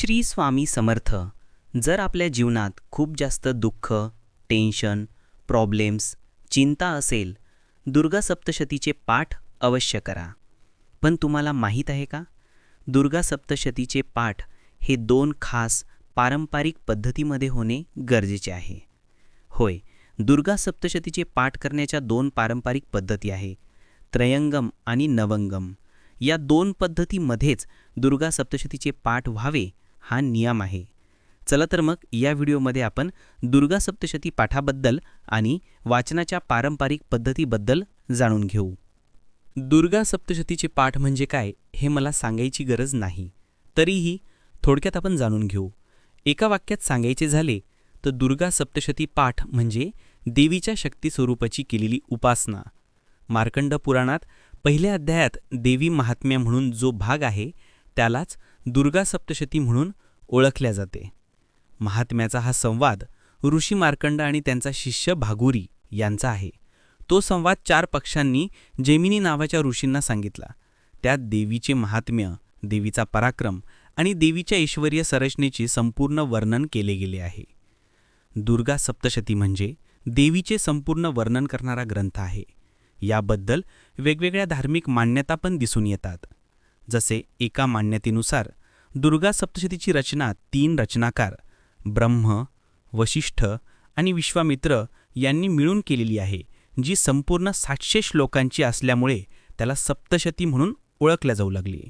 श्री स्वामी समर्थ. जर आपल्या जीवनात खूप जास्त दुःख टेन्शन प्रॉब्लेम्स चिंता असेल दुर्गा सप्तशतीचे पाठ अवश्य करा. पण तुम्हाला माहीत आहे का? दुर्गा सप्तशतीचे पाठ हे दोन खास पारंपरिक पद्धतीमध्ये होणे गरजेचे आहे. होय दुर्गा सप्तशतीचे पाठ करण्याच्या दोन पारंपरिक पद्धती आहे. त्रयंगम आणि नवंगम. या दोन पद्धतीमध्येच दुर्गा सप्तशतीचे पाठ व्हावे हा नियम आहे. चला तर मग या व्हिडिओमध्ये आपण दुर्गा सप्तशती पाठाबद्दल आणि वाचनाच्या पारंपरिक पद्धतीबद्दल जाणून घेऊ. दुर्गा सप्तशतीचे पाठ म्हणजे काय हे मला सांगायची गरज नाही. तरीही थोडक्यात आपण जाणून घेऊ. एका वाक्यात सांगायचे झाले तर दुर्गा सप्तशती पाठ म्हणजे देवीच्या शक्ती स्वरूपाची केलेली उपासना. मार्कंड पुराणात पहिल्या अध्यायात देवी महात्म्य म्हणून जो भाग आहे त्यालाच दुर्गा सप्तशती म्हणून ओळखल्या जाते. महात्म्याचा हा संवाद ऋषी मार्कंड आणि त्यांचा शिष्य भागुरी यांचा आहे. तो संवाद चार पक्षांनी जेमिनी नावाच्या ऋषींना सांगितला. त्यात देवीचे महात्म्य देवीचा पराक्रम आणि देवीच्या ऐश्वर्य संरचनेचे संपूर्ण वर्णन केले गेले आहे. दुर्गा सप्तशती म्हणजे देवीचे संपूर्ण वर्णन करणारा ग्रंथ आहे. याबद्दल वेगवेगळ्या धार्मिक मान्यता पण दिसून येतात. जसे एका मान्यतेनुसार दुर्गा सप्तशतीची रचना तीन रचनाकार ब्रह्म वशिष्ठ आणि विश्वामित्र यांनी मिळून केलेली आहे जी संपूर्ण सातशे श्लोकांची असल्यामुळे त्याला सप्तशती म्हणून ओळखल्या जाऊ लागली.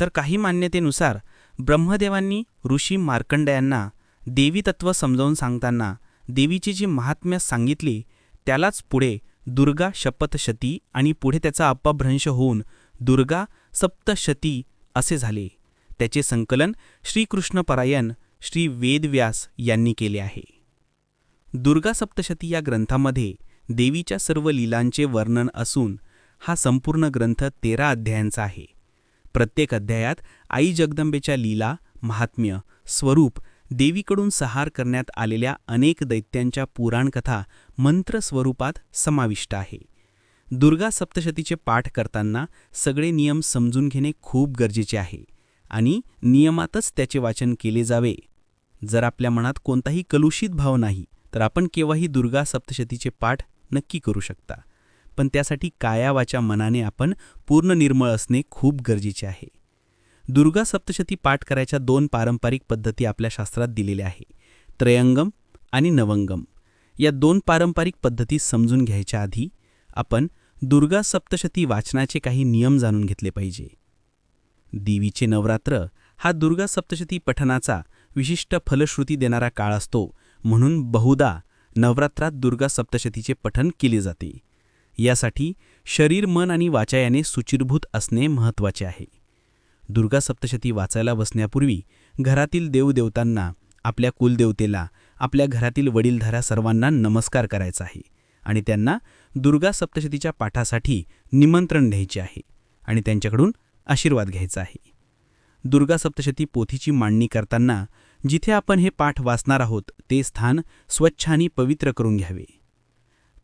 तर काही मान्यतेनुसार ब्रह्मदेवांनी ऋषी मार्कंडयांना देवीतत्व समजावून सांगताना देवीची जी महात्म्य सांगितली त्यालाच पुढे दुर्गा शपथशती आणि पुढे त्याचा अपभ्रंश होऊन दुर्गा सप्तशती असे झाले. त्याचे संकलन श्रीकृष्णपरायण श्री वेदव्यास यांनी केले आहे. दुर्गा सप्तशती या ग्रंथामध्ये देवीच्या सर्व लीलांचे वर्णन असून हा संपूर्ण ग्रंथ तेरा अध्यायांचा आहे. प्रत्येक अध्यायात आई जगदंबेच्या लीला महात्म्य स्वरूप देवीकडून सहार करण्यात आलेल्या अनेक दैत्यांच्या पुराणकथा मंत्र स्वरूपात समाविष्ट आहे. दुर्गा सप्तशतीचे पाठ करताना सगळे नियम समजून घेणे खूप गरजेचे आहे. आणि नियमातच त्याचे वाचन केले जावे. जर आपल्या मनात कोणताही कलुषित भाव नाही तर आपण केव्हाही दुर्गा सप्तशतीचे पाठ नक्की करू शकता. पण त्यासाठी कायावाच्या मनाने आपण पूर्ण निर्मळ असणे खूप गरजेचे आहे. दुर्गा सप्तशती पाठ करायच्या दोन पारंपरिक पद्धती आपल्या शास्त्रात दिलेल्या आहे. त्रयंगम आणि नवंगम. या दोन पारंपरिक पद्धती समजून घ्यायच्या आधी आपण दुर्गा सप्तशती वाचनाचे काही नियम जाणून घेतले पाहिजे. देवीचे नवरात्र हा दुर्गा सप्तशती पठनाचा विशिष्ट फलश्रुती देणारा काळ असतो. म्हणून बहुधा नवरात्रात दुर्गा सप्तशतीचे पठन केले जाते. यासाठी शरीर मन आणि वाचा याने सुचिरभूत असणे महत्त्वाचे आहे. दुर्गा सप्तशती वाचायला बसण्यापूर्वी घरातील देवदेवतांना आपल्या कुलदेवतेला आपल्या घरातील वडीलधाऱ्या सर्वांना नमस्कार करायचा आहे आणि त्यांना दुर्गा सप्तशतीच्या पाठासाठी निमंत्रण द्यायचे आहे आणि त्यांच्याकडून आशीर्वाद घ्यायचा आहे. दुर्गा सप्तशती पोथीची मांडणी करताना जिथे आपण हे पाठ वाचणार आहोत ते स्थान स्वच्छ आणि पवित्र करून घ्यावे.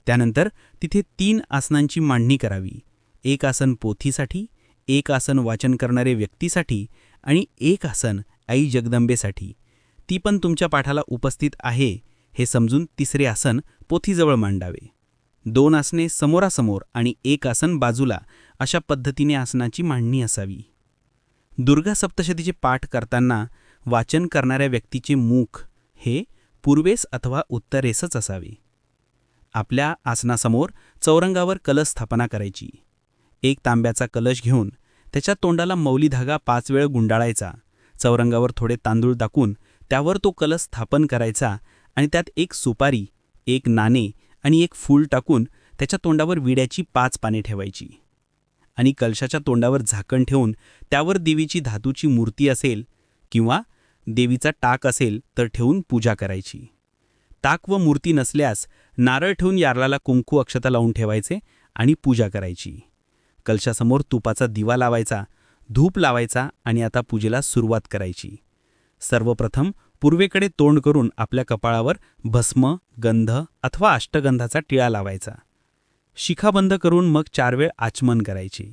त्यानंतर तिथे तीन आसनांची मांडणी करावी. एक आसन पोथीसाठी एक आसन वाचन करणारे व्यक्तीसाठी आणि एक आसन आई जगदंबेसाठी. ती पण तुमच्या पाठाला उपस्थित आहे हे समजून तिसरे आसन पोथीजवळ मांडावे. दोन आसने समोरासमोर आणि एक आसन बाजूला अशा पद्धतीने आसनाची मांडणी असावी. दुर्गा सप्तशतीचे पाठ करताना वाचन करणाऱ्या व्यक्तीचे मुख हे पूर्वेस अथवा उत्तरेसच असावे. आपल्या आसनासमोर चौरंगावर कलश स्थापना करायची. एक तांब्याचा कलश घेऊन त्याच्या तोंडाला मौली धागा पाच वेळ गुंडाळायचा. चौरंगावर थोडे तांदूळ टाकून त्यावर तो कलश स्थापन करायचा आणि त्यात एक सुपारी एक नाणे आणि एक फूल टाकून त्याच्या तोंडावर विड्याची पाच पाने ठेवायची. आणि कलशाच्या तोंडावर झाकण ठेवून त्यावर देवीची धातूची मूर्ती असेल किंवा देवीचा टाक असेल तर ठेवून पूजा करायची. ताक व मूर्ती नसल्यास नारळ ठेवून यार्लाला कुंकू अक्षता लावून ठेवायचे आणि पूजा करायची. कलशासमोर तुपाचा दिवा लावायचा धूप लावायचा आणि आता पूजेला सुरुवात करायची. सर्वप्रथम पूर्वेकडे तोंड करून आपल्या कपाळावर भस्म गंध अथवा अष्टगंधाचा टिळा लावायचा. शिखा बंद करून मग चार वेळ आचमन करायची.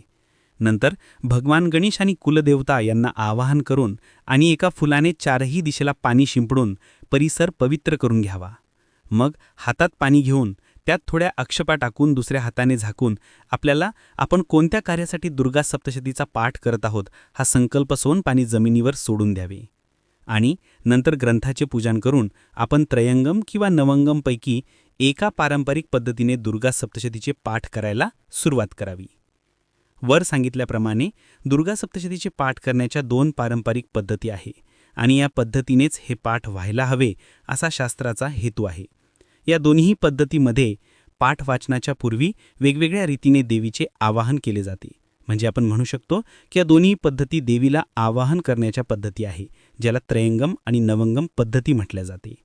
नंतर भगवान गणेश आणि कुलदेवता यांना आवाहन करून आणि एका फुलाने चारही दिशेला पाणी शिंपडून परिसर पवित्र करून घ्यावा. मग हातात पाणी घेऊन त्यात थोड्या अक्षपा टाकून दुसऱ्या हाताने झाकून आपल्याला आपण कोणत्या कार्यासाठी दुर्गा सप्तशतीचा पाठ करत आहोत हा संकल्प सोन पाणी जमिनीवर सोडून द्यावे. आणि नंतर ग्रंथाचे पूजन करून आपण त्रयंगम किंवा नवंगमपैकी एका पारंपरिक पद्धतीने दुर्गा सप्तशतीचे पाठ करायला सुरुवात करावी. वर सांगितल्याप्रमाणे दुर्गा सप्तशतीचे पाठ करण्याच्या दोन पारंपरिक पद्धती आहे आणि या पद्धतीनेच हे पाठ व्हायला हवे असा शास्त्राचा हेतू आहे. या दोन्ही पद्धतीमध्ये पाठ वाचनाच्या पूर्वी वेगवेगळ्या रीतीने देवीचे आवाहन केले जाते. म्हणजे आपण म्हणू शकतो की या दोन्ही पद्धती देवीला आवाहन करण्याच्या पद्धती आहे ज्याला त्रयंगम आणि नवंगम पद्धती म्हटल्या जाते.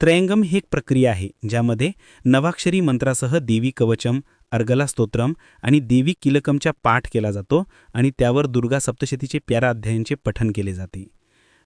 त्रयंगम ही एक प्रक्रिया आहे ज्यामध्ये नवाक्षरी मंत्रासह देवी कवचम अर्गला स्तोत्रम आणि देवी किलकमचा पाठ केला जातो आणि त्यावर दुर्गा सप्तशतीचे प्यारा अध्यायांचे पठन केले जाते.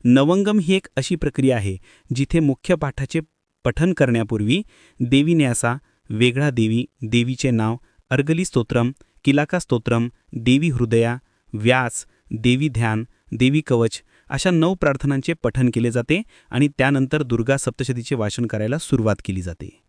नवंगम ही एक अशी प्रक्रिया आहे जिथे मुख्य पाठाचे पठन करण्यापूर्वी देवी न्यासा वेगळा देवी देवीचे नाव अर्गली स्तोत्रम किलाका स्तोत्रम देवी हृदया व्यास देवी ध्यान देवी कवच अशा नऊ प्रार्थनांचे पठन केले जाते आणि त्यानंतर दुर्गा सप्तशतीचे वाचन करायला सुरुवात केली जाते.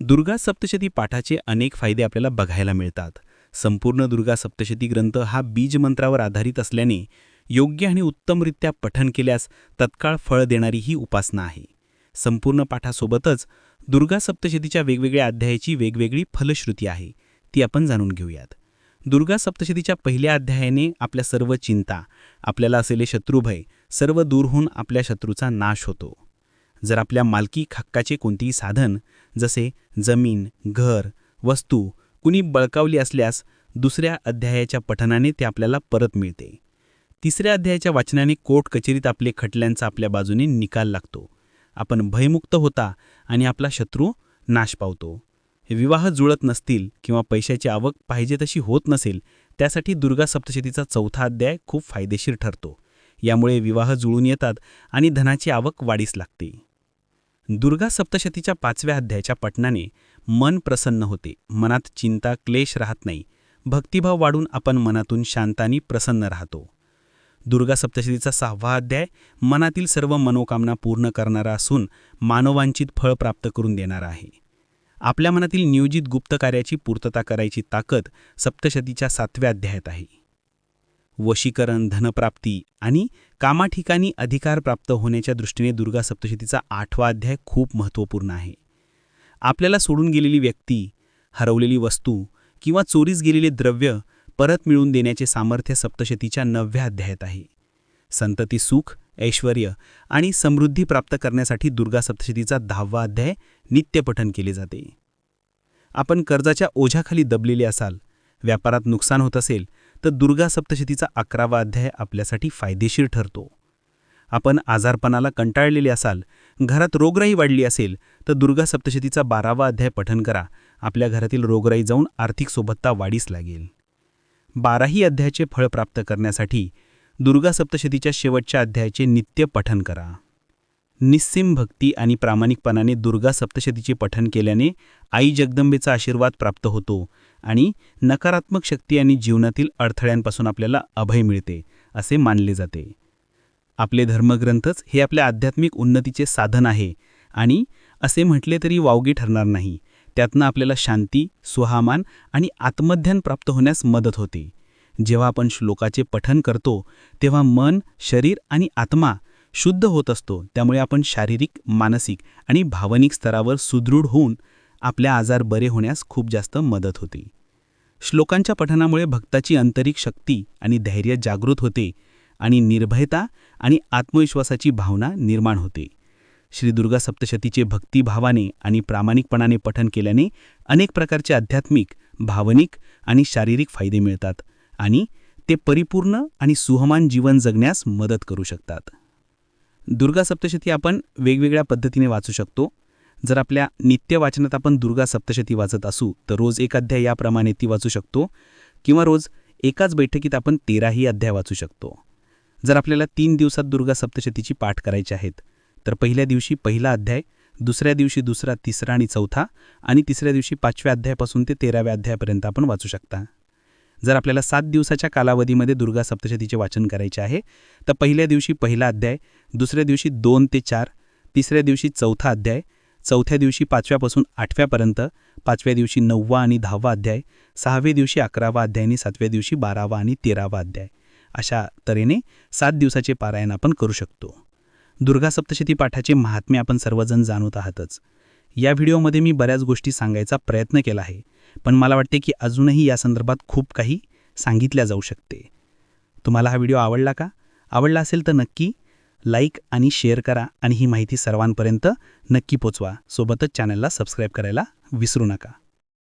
दुर्गा सप्तशती पाठाचे अनेक फायदे आपल्याला बघायला मिळतात. संपूर्ण दुर्गा सप्तशती ग्रंथ हा बीजमंत्रावर आधारित असल्याने योग्य आणि उत्तमरित्या पठन केल्यास तत्काळ फळ देणारी ही उपासना आहे. संपूर्ण पाठासोबतच दुर्गा सप्तशतीच्या वेगवेगळ्या अध्यायाची वेगवेगळी फलश्रुती आहे. ती आपण जाणून घेऊयात. दुर्गा सप्तशतीच्या पहिल्या अध्यायाने आपल्या सर्व चिंता आपल्याला असलेले शत्रुभय सर्व दूर होऊन आपल्या शत्रूचा नाश होतो. जर आपल्या मालकी हक्काचे कोणतेही साधन जसे जमीन घर वस्तू कुणी बळकावली असल्यास दुसऱ्या अध्यायाच्या पठनाने ते आपल्याला परत मिळते. तिसऱ्या अध्यायाच्या वाचनाने कोर्ट कचेरीत आपले खटल्यांचा आपल्या बाजूने निकाल लागतो. आपण भयमुक्त होता आणि आपला शत्रू नाश पावतो. विवाह जुळत नसतील किंवा पैशाची आवक पाहिजे तशी होत नसेल त्यासाठी दुर्गा सप्तशतीचा चौथा अध्याय खूप फायदेशीर ठरतो. यामुळे विवाह जुळून येतात आणि धनाची आवक वाढीस लागते. दुर्गा सप्तशतीच्या पाचव्या अध्यायाच्या पठणाने मन प्रसन्न होते. मनात चिंता क्लेश राहत नाही. भक्तिभाव वाढून आपण मनातून शांतानी प्रसन्न राहतो. दुर्गा सप्तशतीचा सहावा अध्याय मनातील सर्व मनोकामना पूर्ण करणारा असून मानवांचित फळ प्राप्त करून देणारा आहे. आपल्या मनातील नियोजित गुप्त कार्याची पूर्तता करायची ताकद सप्तशतीच्या सातव्या अध्यायात आहे. वशीकरण धनप्राप्ती आणि कामाठिकाणी अधिकार प्राप्त होण्याच्या दृष्टीने दुर्गा सप्तशतीचा आठवा अध्याय खूप महत्त्वपूर्ण आहे. आपल्याला सोडून गेलेली व्यक्ती हरवलेली वस्तू किंवा चोरीस गेलेले द्रव्य परत मिळवून देण्याचे सामर्थ्य सप्तशतीच्या नवव्या अध्यायात आहे. संतती सुख ऐश्वर आणि समृद्धी प्राप्त करण्यासाठी दुर्गा सप्तशतीचा दहावा अध्याय नित्यपठन केले जाते. आपण कर्जाच्या ओझ्याखाली दबलेले असाल व्यापारात नुकसान होत असेल तर दुर्गा सप्तशतीचा अकरावा अध्याय आपल्यासाठी फायदेशीर ठरतो. आपण आजारपणाला कंटाळलेले असाल घरात रोगराई वाढली असेल तर दुर्गा सप्तशतीचा बारावा अध्याय पठन करा आपल्या घरातील रोगराई जाऊन आर्थिक सोबतता वाढीस लागेल. बाराही अध्यायाचे फळ प्राप्त करण्यासाठी दुर्गा सप्तशतीच्या शेवटच्या अध्यायाचे नित्य पठन करा. निस्सिम भक्ती आणि प्रामाणिकपणाने दुर्गा सप्तशतीचे पठन केल्याने आई जगदंबेचा आशीर्वाद प्राप्त होतो आणि नकारात्मक शक्ती आणि जीवनातील अडथळ्यांपासून आपल्याला अभय मिळते असे मानले जाते. आपले धर्मग्रंथच हे आपल्या आध्यात्मिक उन्नतीचे साधन आहे आणि असे म्हटले तरी वावगी ठरणार नाही. त्यातनं आपल्याला शांती सुहामान आणि आत्मध्यान प्राप्त होण्यास मदत होते. जेव्हा आपण श्लोकाचे पठन करतो तेव्हा मन शरीर आणि आत्मा शुद्ध होत असतो. त्यामुळे आपण शारीरिक मानसिक आणि भावनिक स्तरावर सुदृढ होऊन आपल्या आजार बरे होण्यास खूप जास्त मदत होते. श्लोकांच्या पठनामुळे भक्ताची आंतरिक शक्ती आणि धैर्य जागृत होते आणि निर्भयता आणि आत्मविश्वासाची भावना निर्माण होते. श्री दुर्गा सप्तशतीचे भक्तिभावाने आणि प्रामाणिकपणाने पठन केल्याने अनेक प्रकारचे आध्यात्मिक भावनिक आणि शारीरिक फायदे मिळतात. आणि ते परिपूर्ण आणि सुहमान जीवन जगण्यास मदत करू शकतात. दुर्गा सप्तशती आपण वेगवेगळ्या पद्धतीने वाचू शकतो. जर आपल्या नित्य वाचनात आपण दुर्गा सप्तशती वाचत असू तर रोज एक अध्याय याप्रमाणे ती वाचू शकतो किंवा रोज एकाच बैठकीत आपण तेराही अध्याय वाचू शकतो. जर आपल्याला तीन दिवसात दुर्गा सप्तशतीची पाठ करायची आहेत तर पहिल्या दिवशी पहिला अध्याय दुसऱ्या दिवशी दुसरा तिसरा आणि चौथा आणि तिसऱ्या दिवशी पाचव्या अध्यायापासून ते तेराव्या अध्यायापर्यंत आपण वाचू शकता. जर आपल्याला सात दिवसाच्या कालावधीमध्ये दुर्गा सप्तशतीचे वाचन करायचे आहे तर पहिल्या दिवशी पहिला अध्याय दुसऱ्या दिवशी दोन ते चार तिसऱ्या दिवशी चौथा अध्याय चौथ्या दिवशी पाचव्यापासून आठव्यापर्यंत पाचव्या दिवशी नववा आणि दहावा अध्याय सहाव्या दिवशी अकरावा अध्याय आणि सातव्या दिवशी बारावा आणि तेरावा अध्याय. अशा तऱ्हेने सात दिवसाचे पारायण आपण करू शकतो. दुर्गा सप्तशती पाठाचे महात्म्य आपण सर्वजण जाणवत आहातच. या व्हिडिओमध्ये मी बऱ्याच गोष्टी सांगायचा प्रयत्न केला आहे. पण मला वाटते की अजूनही या संदर्भात खूप काही सांगितल्या जाऊ शकते. तुम्हाला हा व्हिडिओ आवडला का? आवडला असेल तर नक्की लाईक आणि शेअर करा आणि ही माहिती सर्वांपर्यंत नक्की पोचवा. सोबतच चॅनलला सबस्क्राईब करायला विसरू नका.